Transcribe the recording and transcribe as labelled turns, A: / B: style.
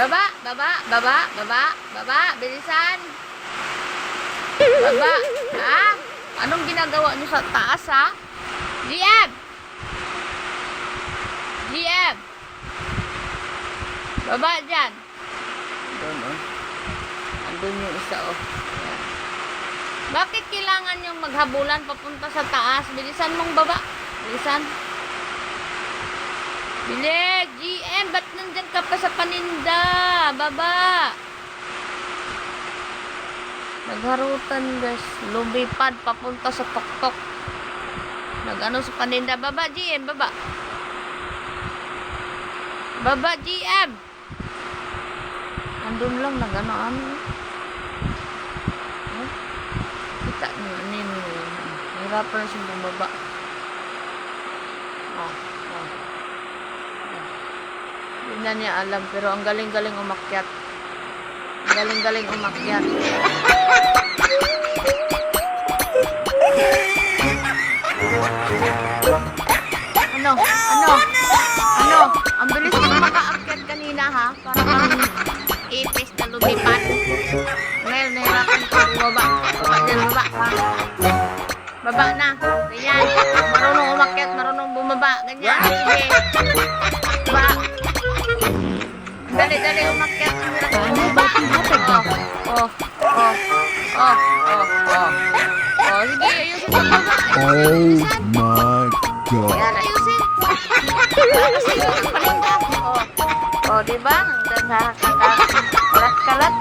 A: Baba, baba, baba, baba, baba, bilisan. Baba. Ha? Anong ginagawa niyo sa taas, ha? GM! GM! Baba dyan. Doon, oh. Andun yung isa, oh. Yan. Bakit kailangan yung maghabulan papunta sa taas? Bilisan mong baba. Bilisan. Bilig! GM! Nandyan ka pa sa paninda? Baba! Nagharutan guys. Lumipad papunta sa tuktok. Nagano sa paninda. Baba GM! Baba! Baba GM! Andun lang nagano ano. Oh. Kita niyo. Ano yun? Hirapan siya bumaba. Oh. Hindi na niya alam, pero ang galing-galing umakyat. Ang galing-galing umakyat. Ano? Ano? Ano? Ang bilis mo makaakyat kanina ha? Para kang ipis na lumipad. Ngayon, nahirapan ko bumaba. Baba dyan, baba. Baba na. Ganyan. Marunong umakyat, marunong bumaba. Ganyan. Sige. Baba. Dali, dali, umakyat.
B: Paano ba tinatag?
A: Oh, oh, oh, oh, oh, oh. Oh, sige, ayusin mo baba.
C: Oh
A: Ayusin.
C: my god.
A: Yan, ayusin. Kasi yung palinda. Oh, oh, di ba? Hanggang nakakalat-kalat, oh.